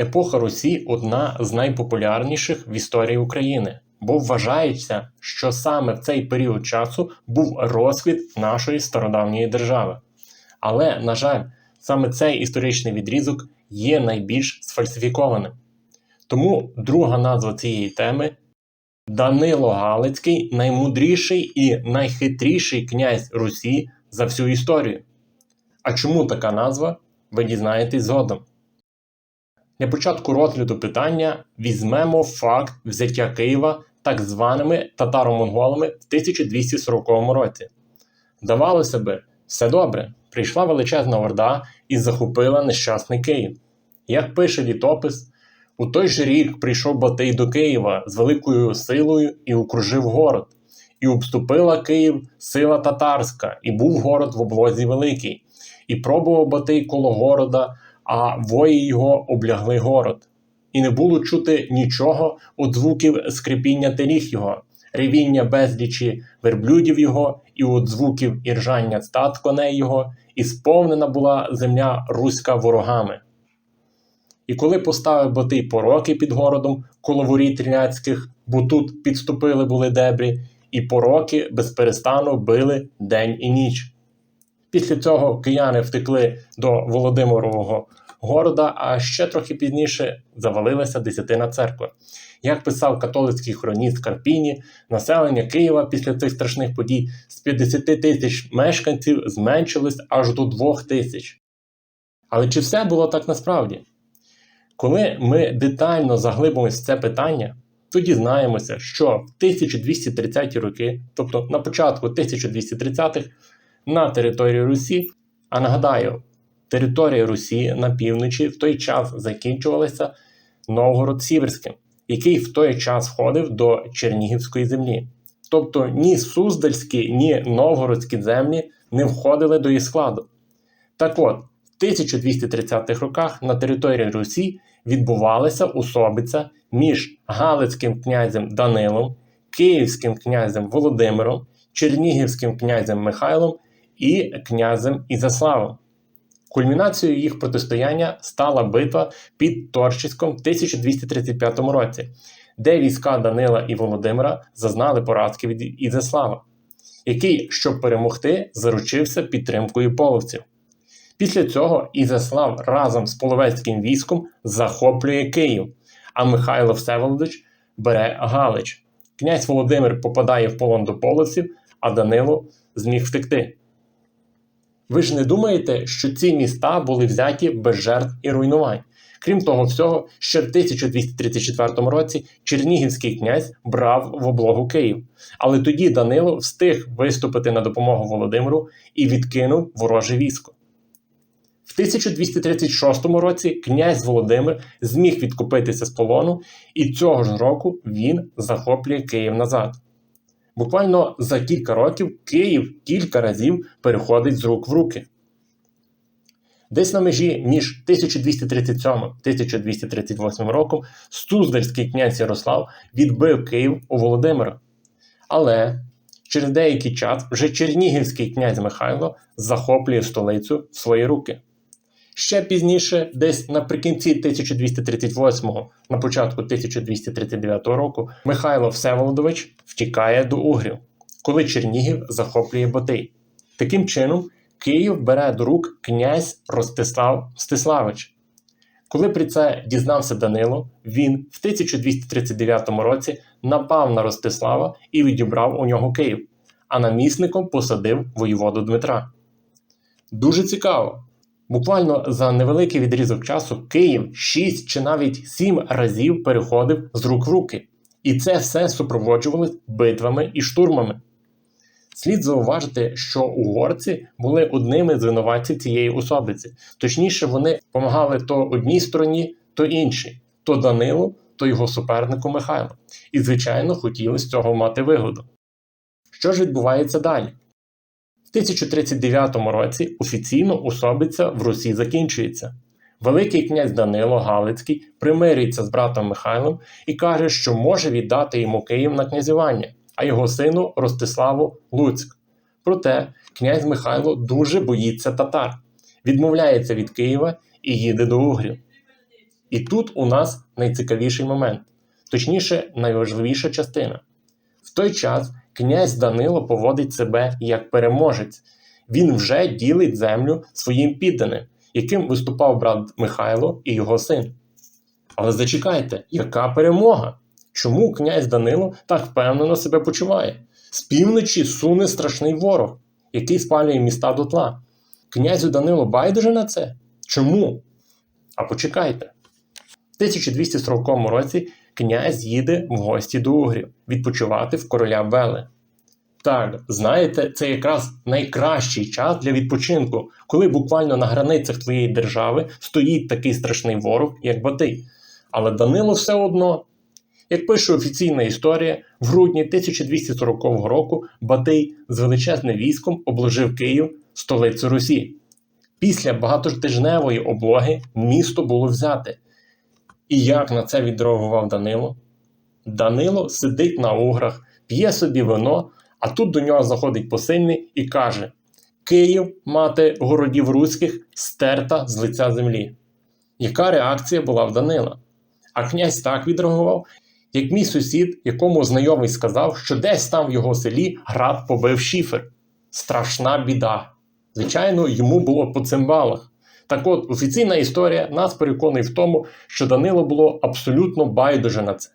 Епоха Русі одна з найпопулярніших в історії України, бо вважається, що саме в цей період часу був розквіт нашої стародавньої держави. Але, на жаль, саме цей історичний відрізок є найбільш сфальсифікованим. Тому друга назва цієї теми Данило Галицький наймудріший і найхитріший князь Русі за всю історію. А чому така назва? Ви дізнаєтесь згодом. Для початку розгляду питання візьмемо факт взяття Києва так званими татаро-монголами в 1240 році. Здавалося би, все добре, прийшла величезна орда і захопила нещасний Київ. Як пише літопис, у той же рік прийшов Батий до Києва з великою силою і окружив город, і обступила Київ сила татарська, і був город в облозі великий, і пробував Батий коло города, а вої його облягли город. І не було чути нічого від звуків скрипіння теріг його, ревіння безлічі верблюдів його, і від звуків іржання стат коней його, і сповнена була земля руська ворогами. І коли поставив Батий пороки під городом коло воріт Ріняцьких, бо тут підступили були дебрі, і пороки безперестану били день і ніч. Після цього кияни втекли до Володимирового города, а ще трохи пізніше завалилася десятина церкви. Як писав католицький хроніст Карпіні, населення Києва після цих страшних подій з 50 тисяч мешканців зменшилось аж до 2 тисяч. Але чи все було так насправді? Коли ми детально заглибимося в це питання, то дізнаємося, що в 1230-ті роки, тобто на початку 1230-х, на території Русі, а нагадаю, територія Русі на півночі в той час закінчувалася Новгород Сіверським, який в той час входив до Чернігівської землі. Тобто ні Суздальські, ні Новгородські землі не входили до її складу. Так от, в 1230-х роках на території Русі відбувалася особиця між Галицьким князем Данилом, Київським князем Володимиром, Чернігівським князем Михайлом і князем Ізяславом. Кульмінацією їх протистояння стала битва під Торчиськом в 1235 році, де війська Данила і Володимира зазнали поразки від Ізяслава, який, щоб перемогти, заручився підтримкою половців. Після цього Ізяслав разом з половецьким військом захоплює Київ, а Михайло Всеволодович бере Галич. Князь Володимир попадає в полон до половців, а Данило зміг втекти. Ви ж не думаєте, що ці міста були взяті без жертв і руйнувань? Крім того всього, ще в 1234 році Чернігівський князь брав в облогу Київ. Але тоді Данило встиг виступити на допомогу Володимиру і відкинув вороже військо. В 1236 році князь Володимир зміг відкупитися з полону, і цього ж року він захоплює Київ назад. Буквально за кілька років Київ кілька разів переходить з рук в руки. Десь на межі між 1237 1238 роком Суздальський князь Ярослав відбив Київ у Володимира. Але через деякий час вже Чернігівський князь Михайло захоплює столицю в свої руки. Ще пізніше, десь наприкінці 1238-го, на початку 1239 року, Михайло Всеволодович втікає до Угрів, коли Чернігів захоплює Батий. Таким чином, Київ бере до рук князь Ростислав Мстиславич. Коли про це дізнався Данило, він в 1239 році напав на Ростислава і відібрав у нього Київ, а намісником посадив воєводу Дмитра. Дуже цікаво. Буквально за невеликий відрізок часу Київ 6 чи навіть 7 разів переходив з рук в руки. І це все супроводжувалось битвами і штурмами. Слід зауважити, що угорці були одними з винуватців цієї особиці. Точніше, вони допомагали то одній стороні, то іншій, то Данилу, то його супернику Михайлу. І, звичайно, хотіли з цього мати вигоду. Що ж відбувається далі? В 1039 році офіційно особиця в Русі закінчується. Великий князь Данило Галицький примирюється з братом Михайлом і каже, що може віддати йому Київ на князювання, а його сину Ростиславу Луцьк. Проте князь Михайло дуже боїться татар, відмовляється від Києва і їде до Угрів. І тут у нас найцікавіший момент, точніше, найважливіша частина. В той час князь Данило поводить себе як переможець. Він вже ділить землю своїм підданим, яким виступав брат Михайло і його син. Але зачекайте, яка перемога? Чому князь Данило так впевнено себе почуває? З півночі суне страшний ворог, який спалює міста дотла. Князю Данило байдуже на це? Чому? А почекайте. В 1240 році князь їде в гості до Угрів відпочивати в короля Бели. Так, знаєте, це якраз найкращий час для відпочинку, коли буквально на границях твоєї держави стоїть такий страшний ворог, як Батий. Але Данило все одно, як пише офіційна історія, в грудні 1240 року Батий з величезним військом обложив Київ, столицю Русі. Після багатотижневої облоги місто було взяте. І як на це відреагував Данило? Данило сидить на уграх, п'є собі вино, а тут до нього заходить посильний і каже: Київ, мати городів руських, стерта з лиця землі. Яка реакція була в Данила? А князь так відреагував, як мій сусід, якому знайомий сказав, що десь там в його селі град побив шіфер. Страшна біда. Звичайно, йому було по цимбалах. Так от, офіційна історія нас переконує в тому, що Данило було абсолютно байдуже на це.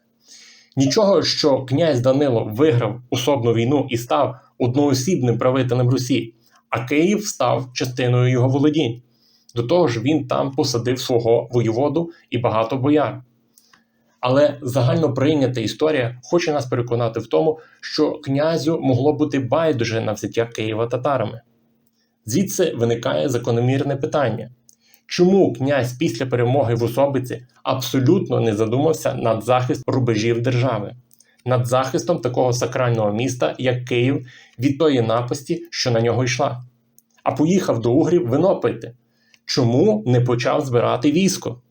Нічого, що князь Данило виграв особну війну і став одноосібним правителем Русі, а Київ став частиною його володінь. До того ж, він там посадив свого воєводу і багато бояр. Але загально прийнята історія хоче нас переконати в тому, що князю могло бути байдуже на взяття Києва татарами. Звідси виникає закономірне питання. Чому князь після перемоги в особиці абсолютно не задумався над захистом рубежів держави, над захистом такого сакрального міста, як Київ, від тої напасті, що на нього йшла, а поїхав до Угрів вино пити? Чому не почав збирати військо?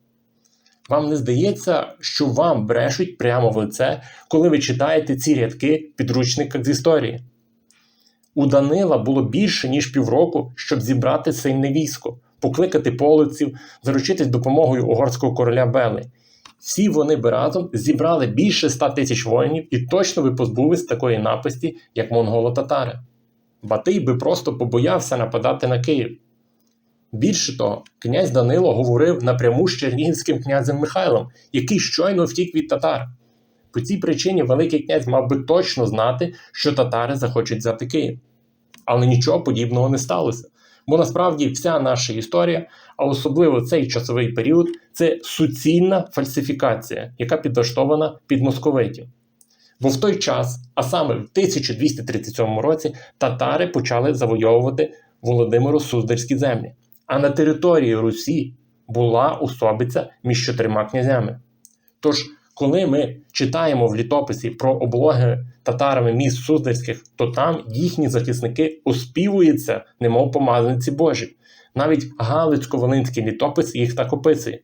Вам не здається, що вам брешуть прямо в лице, коли ви читаєте ці рядки в підручниках з історії? У Данила було більше, ніж півроку, щоб зібрати сильне військо покликати полиців, заручитись допомогою угорського короля Бели. Всі вони би разом зібрали більше ста тисяч воїнів і точно би позбулись такої напасті, як монголо-татари. Батий би просто побоявся нападати на Київ. Більше того, князь Данило говорив напряму з чернігівським князем Михайлом, який щойно втік від татар. По цій причині Великий князь мав би точно знати, що татари захочуть взяти Київ. Але нічого подібного не сталося. Бо насправді вся наша історія, а особливо цей часовий період, це суцільна фальсифікація, яка підлаштована під московитів. Бо в той час, а саме в 1237 році, татари почали завойовувати Володимиру Суздальські землі. А на території Русі була особиця між чотирма князями. Тож коли ми читаємо в літописі про облоги татарами міст Суздальських, то там їхні захисники оспівуються, немов помазанці Божі. Навіть Галицько-Волинський літопис їх так описує,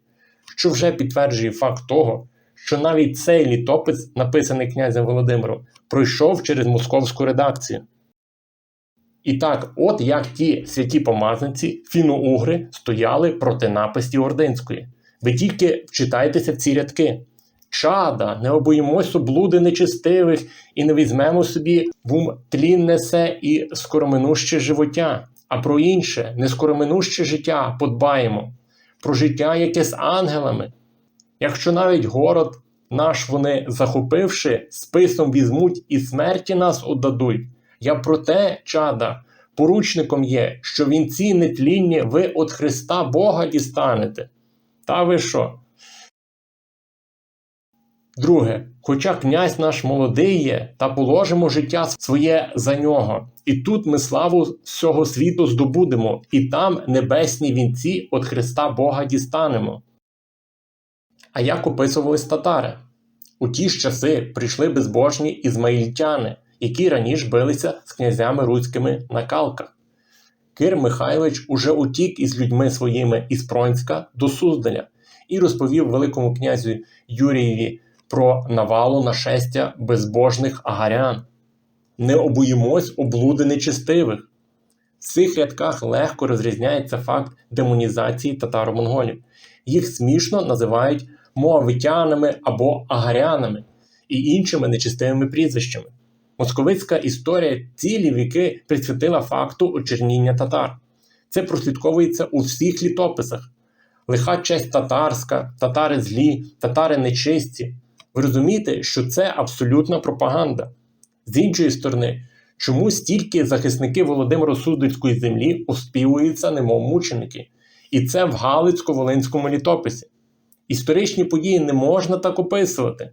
що вже підтверджує факт того, що навіть цей літопис, написаний князем Володимиром, пройшов через московську редакцію. І так, от як ті святі помазанці, фіно-угри стояли проти напасті Ординської. Ви тільки вчитайтеся в ці рядки чада, не обоїмось облуди нечистивих і не візьмемо собі в ум тлінне се і скороминуще живоття, а про інше, нескороминуще життя подбаємо, про життя, яке з ангелами. Якщо навіть город наш вони захопивши, списом візьмуть і смерті нас отдадуть, я про те, чада, поручником є, що вінці нетлінні ви от Христа Бога дістанете. Та ви що? Друге, хоча князь наш молодий є, та положимо життя своє за нього. І тут ми славу всього світу здобудемо, і там небесні вінці від Христа Бога дістанемо. А як описувались татари? У ті ж часи прийшли безбожні ізмаїльтяни, які раніше билися з князями руськими на калках. Кир Михайлович уже утік із людьми своїми із Пронська до Суздаля і розповів Великому князю Юрієві про навалу нашестя безбожних агарян. Не обоїмось облуди нечистивих. В цих рядках легко розрізняється факт демонізації татаро-монголів. їх смішно називають моавитянами або агарянами і іншими нечистивими прізвищами. Московицька історія цілі віки присвятила факту очерніння татар. Це прослідковується у всіх літописах. Лиха честь татарська, татари злі, татари нечисті. Ви розумієте, що це абсолютна пропаганда. З іншої сторони, чому стільки захисники Володимира Суздальської землі оспівуються, немов мученики? І це в Галицько-Волинському літописі. Історичні події не можна так описувати.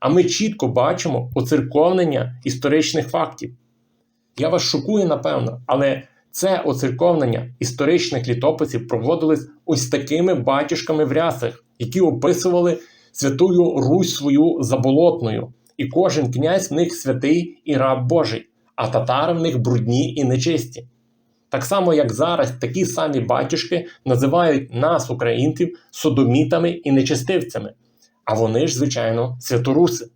А ми чітко бачимо оцерковнення історичних фактів. Я вас шокую, напевно, але це оцерковнення історичних літописів проводилось ось такими батюшками в рясах, які описували святую Русь свою заболотною, і кожен князь в них святий і раб Божий, а татари в них брудні і нечисті. Так само, як зараз такі самі батюшки називають нас, українців, содомітами і нечистивцями, а вони ж, звичайно, святоруси.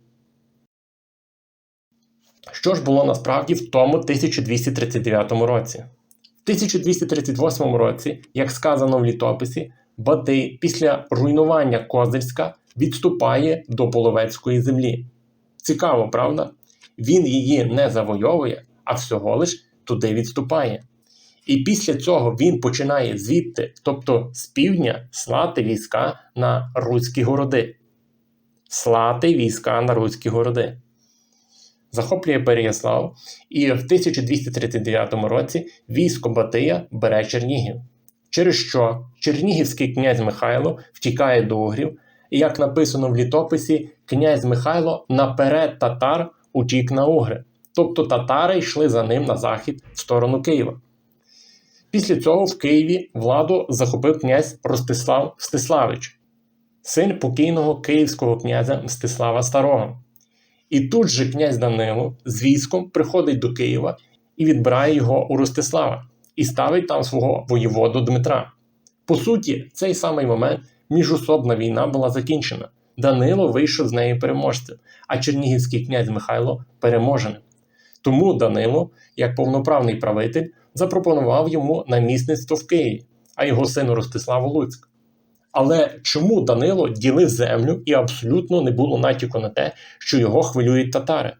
Що ж було насправді в тому 1239 році? В 1238 році, як сказано в літописі, Батий після руйнування Козельська відступає до Половецької землі. Цікаво, правда? Він її не завойовує, а всього лиш туди відступає. І після цього він починає звідти, тобто з півдня, слати війська на руські городи. Слати війська на руські городи. Захоплює Переяслав, і в 1239 році військо Батия бере Чернігів. Через що Чернігівський князь Михайло втікає до Угрів, і як написано в літописі, князь Михайло наперед татар утік на Угри. Тобто татари йшли за ним на захід в сторону Києва. Після цього в Києві владу захопив князь Ростислав Мстиславич, син покійного київського князя Мстислава Старого. І тут же князь Данило з військом приходить до Києва і відбирає його у Ростислава і ставить там свого воєводу Дмитра. По суті, цей самий момент міжособна війна була закінчена. Данило вийшов з неї переможцем, а чернігівський князь Михайло переможеним. Тому Данило, як повноправний правитель, запропонував йому намісництво в Києві, а його сину Ростиславу Луцьк. Але чому Данило ділив землю і абсолютно не було натяку на те, що його хвилюють татари?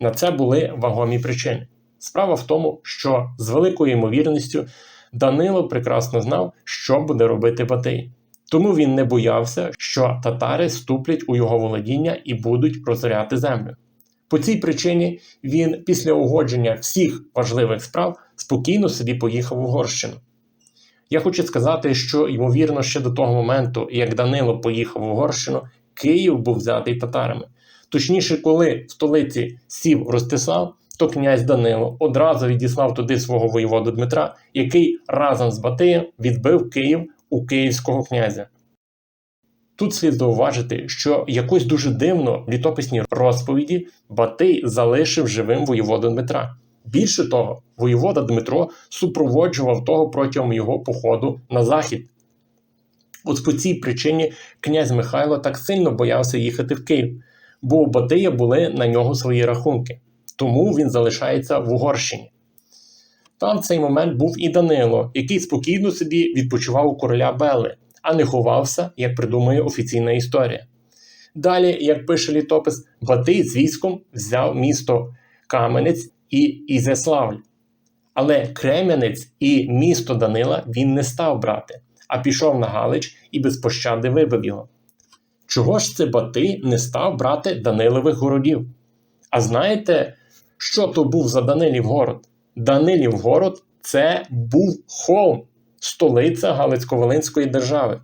На це були вагомі причини. Справа в тому, що з великою ймовірністю Данило прекрасно знав, що буде робити Батий. Тому він не боявся, що татари ступлять у його володіння і будуть розоряти землю. По цій причині він після угодження всіх важливих справ спокійно собі поїхав в Угорщину. Я хочу сказати, що, ймовірно, ще до того моменту, як Данило поїхав в Угорщину, Київ був взятий татарами. Точніше, коли в столиці сів Ростислав, то князь Данило одразу відіслав туди свого воєводу Дмитра, який разом з Батиєм відбив Київ у київського князя. Тут слід зауважити, що якось дуже дивно в літописній розповіді Батий залишив живим воєводу Дмитра. Більше того, воєвода Дмитро супроводжував того протягом його походу на захід. От по цій причині князь Михайло так сильно боявся їхати в Київ, бо у Батия були на нього свої рахунки, тому він залишається в Угорщині. Там в цей момент був і Данило, який спокійно собі відпочивав у короля Бели, а не ховався, як придумує офіційна історія. Далі, як пише літопис, Батий з військом взяв місто Каменець і Ізяславль. Але Крем'янець і місто Данила він не став брати, а пішов на Галич і без пощади вибив його. Чого ж це Батий не став брати Данилових городів? А знаєте, що то був за Данилів город? Данилів город це був холм, столиця Галицько-Волинської держави.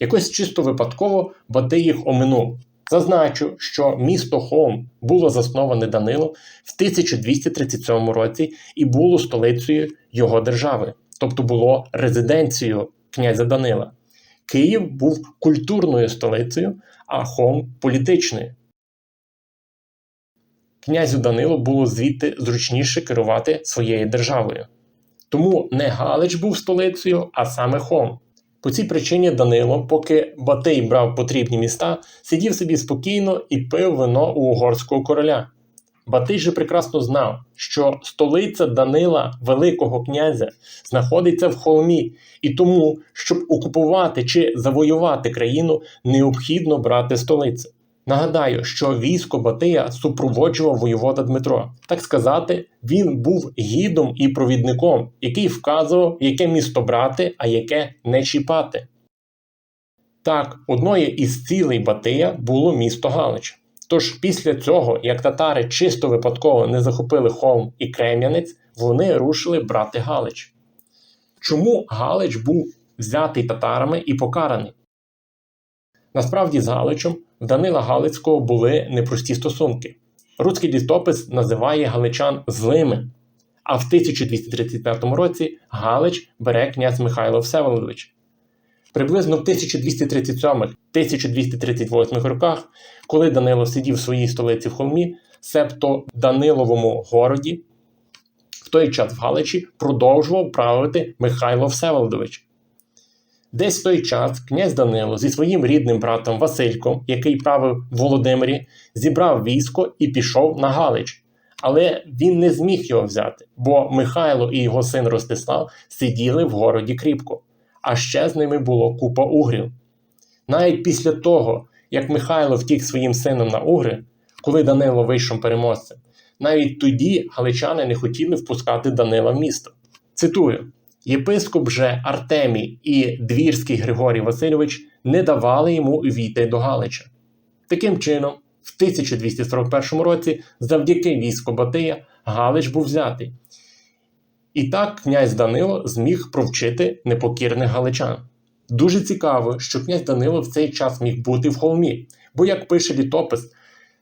Якось чисто випадково Батий їх оминув. Зазначу, що місто Холм було засноване Данилом в 1237 році і було столицею його держави, тобто було резиденцією князя Данила. Київ був культурною столицею, а Холм політичною. Князю Данилу було звідти зручніше керувати своєю державою. Тому не Галич був столицею, а саме Холм. По цій причині Данило, поки Батий брав потрібні міста, сидів собі спокійно і пив вино у угорського короля. Батий же прекрасно знав, що столиця Данила Великого князя знаходиться в холмі, і тому, щоб окупувати чи завоювати країну, необхідно брати столицю. Нагадаю, що військо Батия супроводжував воєвода Дмитро. Так сказати, він був гідом і провідником, який вказував, яке місто брати, а яке не чіпати. Так, одною із цілей Батия було місто Галич. Тож після цього, як татари чисто випадково не захопили Холм і Крем'янець, вони рушили брати Галич. Чому Галич був взятий татарами і покараний? Насправді з Галичем в Данила Галицького були непрості стосунки. Руцький літопис називає галичан злими, а в 1235 році Галич бере князь Михайло Всеволодович. Приблизно в 1237-1238 роках, коли Данило сидів в своїй столиці в холмі, себто Даниловому городі, в той час в Галичі продовжував правити Михайло Всеволодович. Десь в той час князь Данило зі своїм рідним братом Васильком, який правив в Володимирі, зібрав військо і пішов на Галич. Але він не зміг його взяти, бо Михайло і його син Ростислав сиділи в городі кріпко, а ще з ними було купа угрів. Навіть після того, як Михайло втік своїм сином на угри, коли Данило вийшов переможцем, навіть тоді галичани не хотіли впускати Данила в місто. Цитую. Єпископ же Артемій і двірський Григорій Васильович не давали йому увійти до Галича. Таким чином, в 1241 році, завдяки війську Батия, Галич був взятий. І так князь Данило зміг провчити непокірних галичан. Дуже цікаво, що князь Данило в цей час міг бути в холмі, бо, як пише літопис,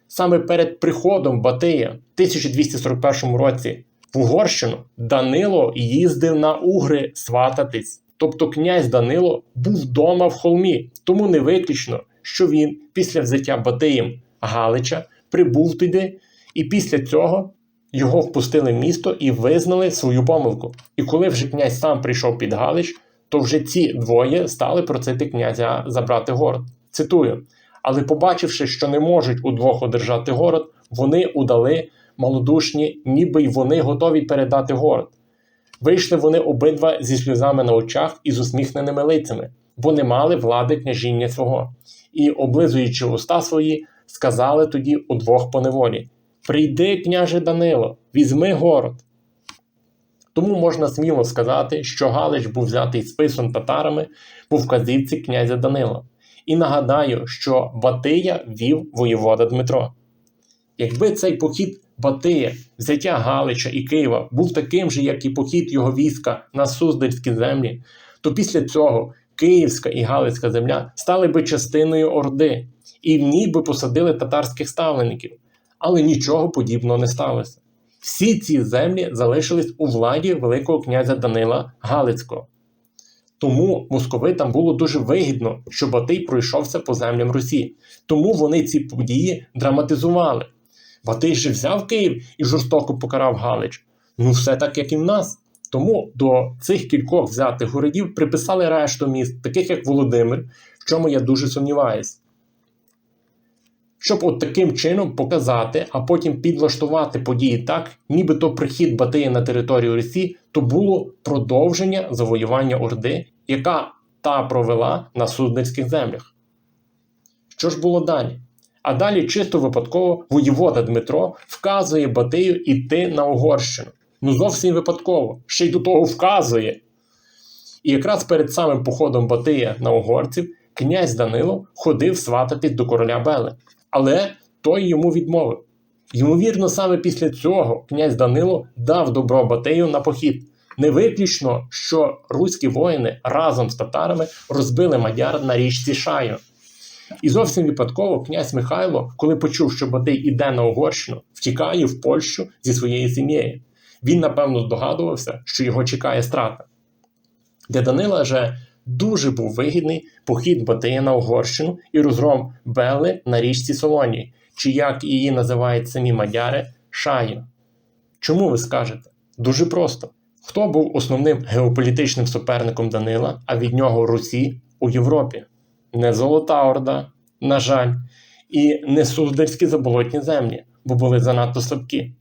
саме перед приходом Батия в 1241 році в Угорщину Данило їздив на Угри свататись. Тобто князь Данило був вдома в холмі, тому не виключно, що він після взяття Батиєм Галича прибув туди, і після цього його впустили в місто і визнали свою помилку. І коли вже князь сам прийшов під Галич, то вже ці двоє стали просити князя забрати город. Цитую: але побачивши, що не можуть удвох одержати город, вони удали малодушні, ніби й вони готові передати город. Вийшли вони обидва зі сльозами на очах і з усміхненими лицями, бо не мали влади княжіння свого, і, облизуючи уста свої, сказали тоді удвох по неволі: Прийди, княже Данило, візьми город. Тому можна сміло сказати, що Галич був взятий списом татарами по вказівці князя Данила. І нагадаю, що Батия вів воєвода Дмитро. Якби цей похід Батия, взяття Галича і Києва був таким же, як і похід його війська на Суздальські землі, то після цього Київська і Галицька земля стали би частиною Орди, і в ній би посадили татарських ставленників. Але нічого подібного не сталося. Всі ці землі залишились у владі Великого князя Данила Галицького. Тому московитам було дуже вигідно, що Батий пройшовся по землям Русі. Тому вони ці події драматизували. Батий же взяв Київ і жорстоко покарав Галич. Ну, все так, як і в нас. Тому до цих кількох взятих городів приписали решту міст, таких як Володимир, в чому я дуже сумніваюся. Щоб от таким чином показати, а потім підлаштувати події так, нібито прихід Батия на територію Росії, то було продовження завоювання Орди, яка та провела на Суздальських землях. Що ж було далі? А далі чисто випадково воєвода Дмитро вказує Батию йти на Угорщину. Ну зовсім випадково, ще й до того вказує. І якраз перед самим походом Батия на угорців князь Данило ходив свататись до короля Бели. Але той йому відмовив. Ймовірно, саме після цього князь Данило дав добро Батею на похід. Не виключно, що руські воїни разом з татарами розбили мадяр на річці Шаю. І зовсім випадково князь Михайло, коли почув, що Батий іде на Угорщину, втікає в Польщу зі своєю сім'єю. Він, напевно, здогадувався, що його чекає страта. Для Данила же дуже був вигідний похід Батия на Угорщину і розгром Бели на річці Солонії, чи як її називають самі мадяри Шаю. Чому ви скажете? Дуже просто. Хто був основним геополітичним суперником Данила, а від нього Русі у Європі? Не Золота Орда, на жаль, і не суздальські заболотні землі, бо були занадто слабкі.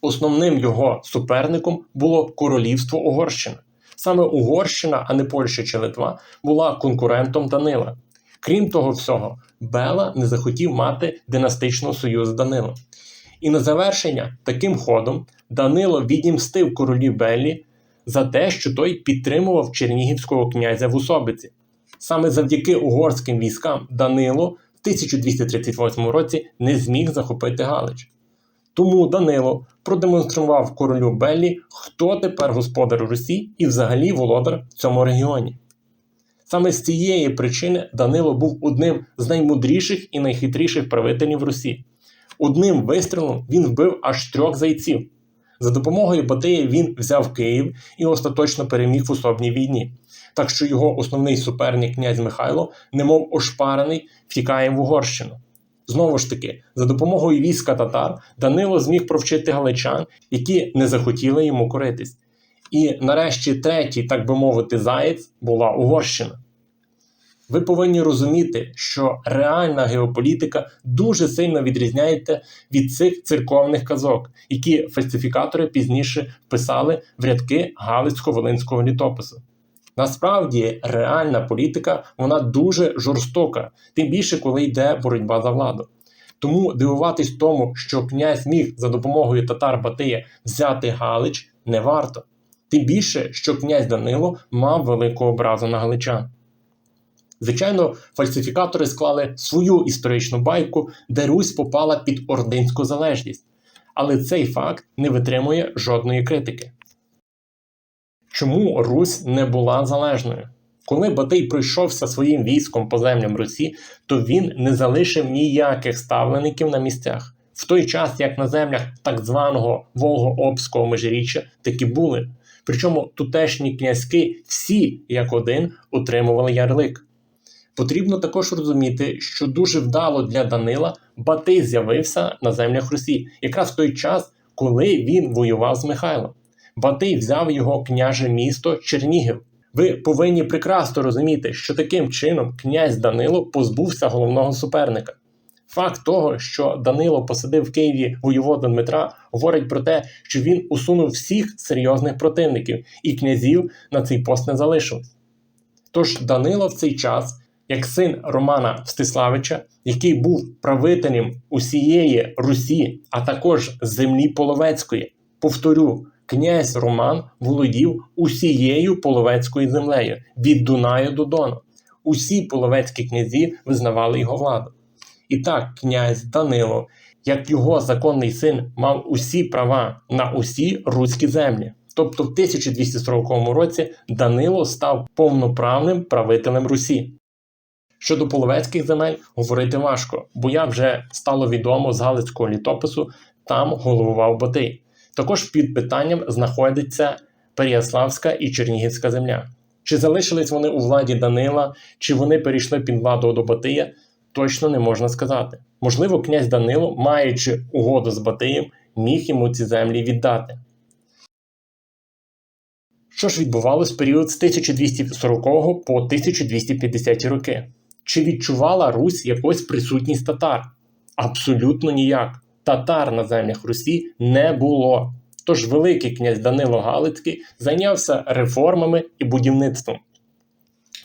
Основним його суперником було королівство Угорщина. Саме Угорщина, а не Польща чи Литва, була конкурентом Данила. Крім того всього, Бела не захотів мати династичного союзу з Данилом. І на завершення таким ходом Данило відімстив королі Беллі за те, що той підтримував чернігівського князя в особиці. Саме завдяки угорським військам Данило в 1238 році не зміг захопити Галич. Тому Данило продемонстрував королю Беллі, хто тепер господар Русі і взагалі володар в цьому регіоні. Саме з цієї причини Данило був одним з наймудріших і найхитріших правителів Русі. Одним вистрілом він вбив аж трьох зайців. За допомогою Батия він взяв Київ і остаточно переміг в особній війні. Так що його основний суперник князь Михайло, немов ошпарений, втікає в Угорщину. Знову ж таки, за допомогою війська татар Данило зміг провчити галичан, які не захотіли йому коритись. І нарешті третій, так би мовити, заєць була Угорщина. Ви повинні розуміти, що реальна геополітика дуже сильно відрізняється від цих церковних казок, які фальсифікатори пізніше вписали в рядки Галицько-Волинського літопису. Насправді, реальна політика вона дуже жорстока, тим більше, коли йде боротьба за владу. Тому дивуватись тому, що князь міг за допомогою татар Батия взяти Галич, не варто. Тим більше, що князь Данило мав велику образу на галичан. Звичайно, фальсифікатори склали свою історичну байку, де Русь попала під ординську залежність. Але цей факт не витримує жодної критики. Чому Русь не була залежною? Коли Батий пройшовся своїм військом по землям Русі, то він не залишив ніяких ставлеників на місцях. В той час, як на землях так званого Волго-Обського межиріччя, таки були. Причому тутешні князьки всі як один отримували ярлик. Потрібно також розуміти, що дуже вдало для Данила Батий з'явився на землях Русі, якраз в той час, коли він воював з Михайлом. Батий взяв його княже місто Чернігів. Ви повинні прекрасно розуміти, що таким чином князь Данило позбувся головного суперника. Факт того, що Данило посадив в Києві воєвода Дмитра, говорить про те, що він усунув всіх серйозних противників, і князів на цей пост не залишилось. Тож Данило в цей час як син Романа Мстиславича, який був правителем усієї Русі, а також землі Половецької. Повторю, князь Роман володів усією половецькою землею від Дунаю до Дону. Усі половецькі князі визнавали його владу. І так, князь Данило, як його законний син, мав усі права на усі руські землі. Тобто в 1240 році Данило став повноправним правителем Русі. Щодо половецьких земель говорити важко, бо як вже стало відомо з Галицького літопису, там головував Батий. Також під питанням знаходиться Переяславська і Чернігівська земля. Чи залишились вони у владі Данила, чи вони перейшли під владу до Батия, точно не можна сказати. Можливо, князь Данило, маючи угоду з Батиєм, міг йому ці землі віддати. Що ж відбувалось в період з 1240 по 1250 роки? Чи відчувала Русь якось присутність татар? Абсолютно ніяк. Татар на землях Русі не було. Тож Великий князь Данило Галицький зайнявся реформами і будівництвом.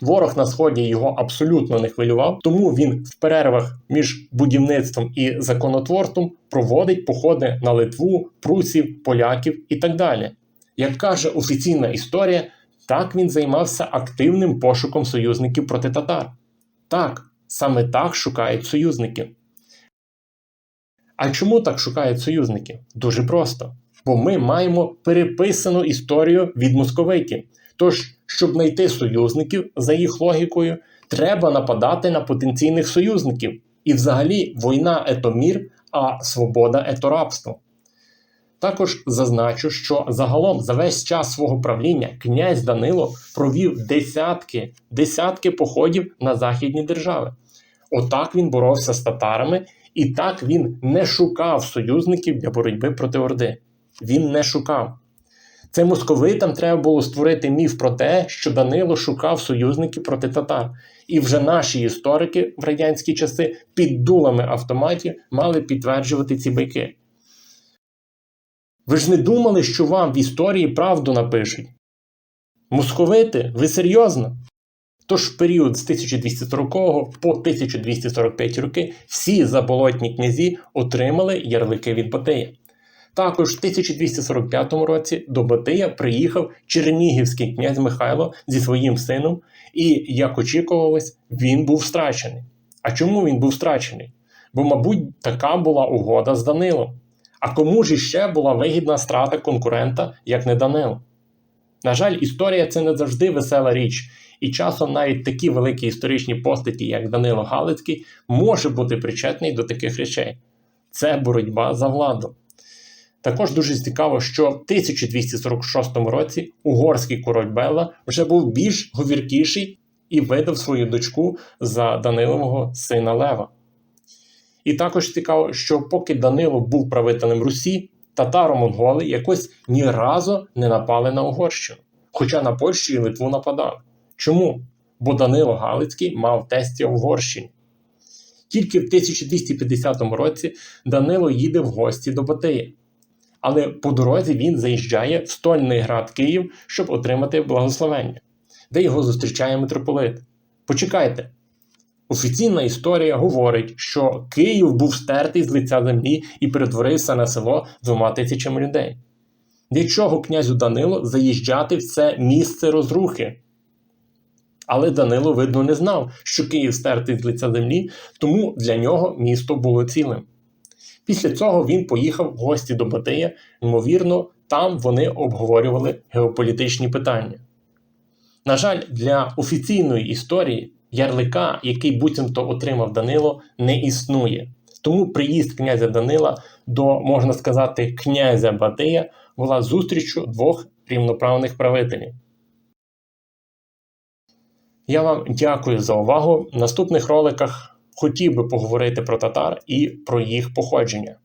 Ворог на сході його абсолютно не хвилював, тому він в перервах між будівництвом і законотворством проводить походи на Литву, прусів, поляків і так далі. Як каже офіційна історія, так він займався активним пошуком союзників проти татар. Так, саме так шукають союзників. А чому так шукають союзників? Дуже просто. Бо ми маємо переписану історію від московитів. Тож, щоб знайти союзників, за їх логікою, треба нападати на потенційних союзників. І взагалі війна етомір, а свобода еторабство. Також зазначу, що загалом за весь час свого правління князь Данило провів десятки десятки походів на західні держави. Отак він боровся з татарами, і так він не шукав союзників для боротьби проти Орди. Він не шукав. Це московитам треба було створити міф про те, що Данило шукав союзників проти татар. І вже наші історики в радянські часи під дулами автоматів мали підтверджувати ці байки. Ви ж не думали, що вам в історії правду напишуть? Московити, ви серйозно? Тож в період з 1240 по 1245 роки всі заболотні князі отримали ярлики від Батия. Також в 1245 році до Батия приїхав чернігівський князь Михайло зі своїм сином, і, як очікувалось, він був страчений. А чому він був страчений? Бо, мабуть, така була угода з Данилом. А кому ж іще була вигідна страта конкурента, як не Данило? На жаль, історія це не завжди весела річ, і часом навіть такі великі історичні постаті, як Данило Галицький, може бути причетний до таких речей. Це боротьба за владу. Також дуже цікаво, що в 1246 році угорський король Бела вже був більш говіркіший і видав свою дочку за Данилового сина Лева. І також цікаво, що поки Данило був правителем Русі, татаро-монголи якось ні разу не напали на Угорщину, хоча на Польщу і Литву нападали. Чому? Бо Данило Галицький мав тестя Угорщині. Тільки в 1250 році Данило їде в гості до Батия. Але по дорозі він заїжджає в стольний град Київ, щоб отримати благословення, де його зустрічає митрополит. Почекайте. Офіційна історія говорить, що Київ був стертий з лиця землі і перетворився на село двома тисячами людей. Для чого князю Данило заїжджати в це місце розрухи? Але Данило, видно, не знав, що Київ стертий з лиця землі, тому для нього місто було цілим. Після цього він поїхав в гості до Батия, ймовірно, там вони обговорювали геополітичні питання. На жаль, для офіційної історії ярлика, який буцімто отримав Данило, не існує. Тому приїзд князя Данила до, можна сказати, князя Батия була зустрічю двох рівноправних правителів. Я вам дякую за увагу. В наступних роликах хотів би поговорити про татар і про їх походження.